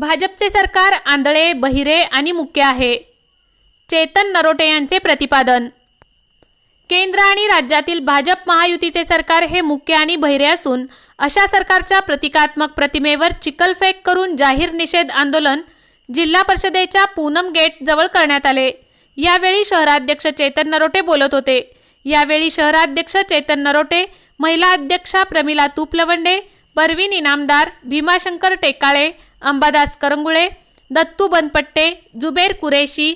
भाजपचे सरकार आंधळे बहिरे आणि मुख्य आहे. चेतन नरोटे यांचे प्रतिपादन. केंद्र आणि राज्यातील भाजप महायुतीचे सरकार हे मुख्य आणि बहिरे असून अशा सरकारच्या प्रतिकात्मक प्रतिमेवर चिखलफेक करून जाहीर निषेध आंदोलन जिल्हा परिषदेच्या पूनम गेट जवळ करण्यात आले. यावेळी शहराध्यक्ष चेतन नरोटे बोलत होते. यावेळी शहराध्यक्ष चेतन नरोटे महिला अध्यक्षा प्रमिला तुपलवंडे परवीन इनामदार भीमाशंकर टेकाळे अंबादास करंगुळे दत्तू बनपट्टे जुबेर कुरेशी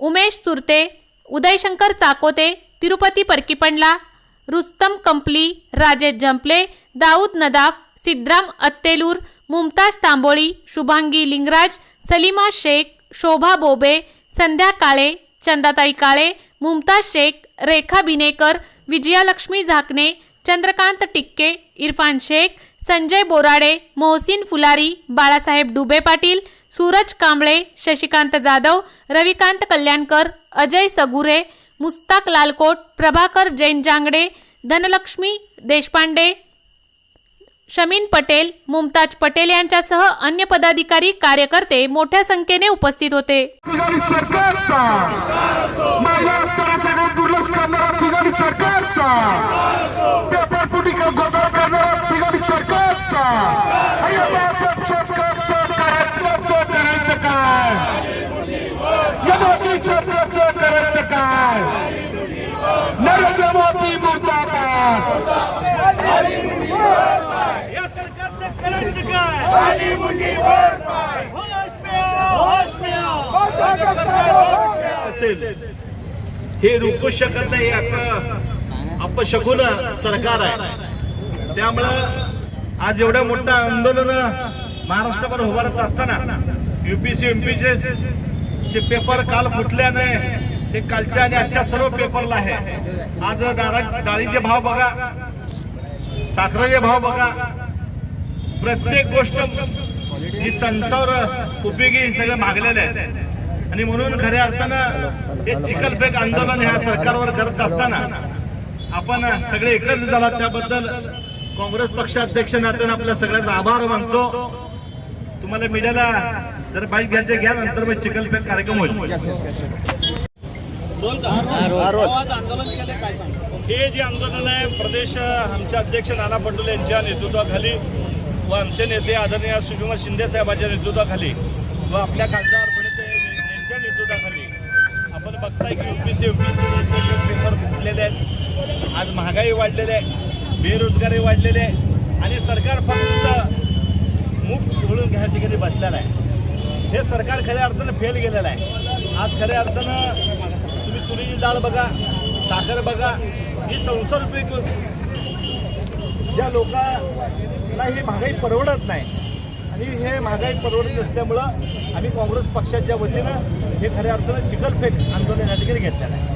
उमेश सुरते उदयशंकर चाकोते तिरुपती परकीपंडला रुस्तम कंपली राजेश जंपले दाऊद नदाफ सिद्राम अत्तेलूर मुमताज तांबोळी शुभांगी लिंगराज सलीमा शेख शोभा बोबे संध्या काळे चंदाताई काळे मुमताज शेख रेखा बिनेकर विजयालक्ष्मी झाकणे चंद्रकांत टिक्के इरफान शेख संजय बोराडे मोहसिन फुलारी बाळासाहेब डुबे पाटील सूरज कांबळे शशिकांत जाधव रविकांत कल्याणकर अजय सगुरे मुस्ताक लालकोट प्रभाकर जैन जांगडे धनलक्ष्मी देशपांडे शमीन पटेल मुमताज पटेल यांच्यासह अन्य पदाधिकारी कार्यकर्ते मोठ्या संख्येने उपस्थित होते. सरकारचा महिला अत्याचाराकडे दुर्लक्ष करणारा बिगाडी सरकारचा पेपर फुटी घोटाळा करणारा बिगाडी सरकारचा अय्या भाजप सरकारचं करायचं काय मोदी सरकारचं करायचं काय नरेंद्र मोदी मुर्दाबाद काय हे रोखू शकत नाही आपलं अपशकुन सरकार आहे. त्यामुळं आज एवढं मोठं आंदोलन महाराष्ट्रभर उभारत असताना युपीसी एमपीसी चे पेपर काल फुटल्याने ते कालच्या आणि आजच्या सर्व पेपरला आहे. आज दारा डाळीचे भाव बघा साखरेचे भाव बघा. प्रत्येक गोष्ट जी संसार उपयोगी सगळं मागलेलं आहे. आणि म्हणून खऱ्या अर्थानं हे चिखलफेक आंदोलन ह्या सरकारवर करत असताना आपण सगळे एकत्र झाला त्याबद्दल काँग्रेस पक्षाध्यक्ष नात्यानं आपल्या सगळ्यांचा आभार मानतो. तुम्हाला मीडियाला जर बाईक घ्यायचे घ्या नंतर मग चिखलफेक कार्यक्रम होईल. हे जे आंदोलन आहे प्रदेश आमचे अध्यक्ष नाना पटोले यांच्या नेतृत्वाखाली व आमचे नेते आदरणीय सुषमा शिंदे साहेबांच्या नेतृत्वाखाली व आपल्या खासदार प्रणित यांच्या नेतृत्वाखाली आपण बघताय की युपीसी पेपर फुटलेले आहेत. आज महागाई वाढलेली आहे. बेरोजगारी वाढलेली आहे आणि सरकार फक्त मुख झोळून घ्या ठिकाणी बसलेलं आहे. हे सरकार खऱ्या अर्थानं फेल गेलेलं आहे. आज खऱ्या अर्थानं तुम्ही तुरीची डाळ बघा साखर बघा ही संसार पीक ज्या लोकांना ही महागाई परवडत नाही आणि हे महागाई परवडत नसल्यामुळं आम्ही काँग्रेस पक्षाच्या वतीनं हे खऱ्या अर्थानं चिकलफेक आंदोलन या ठिकाणी घेतलेलं आहे.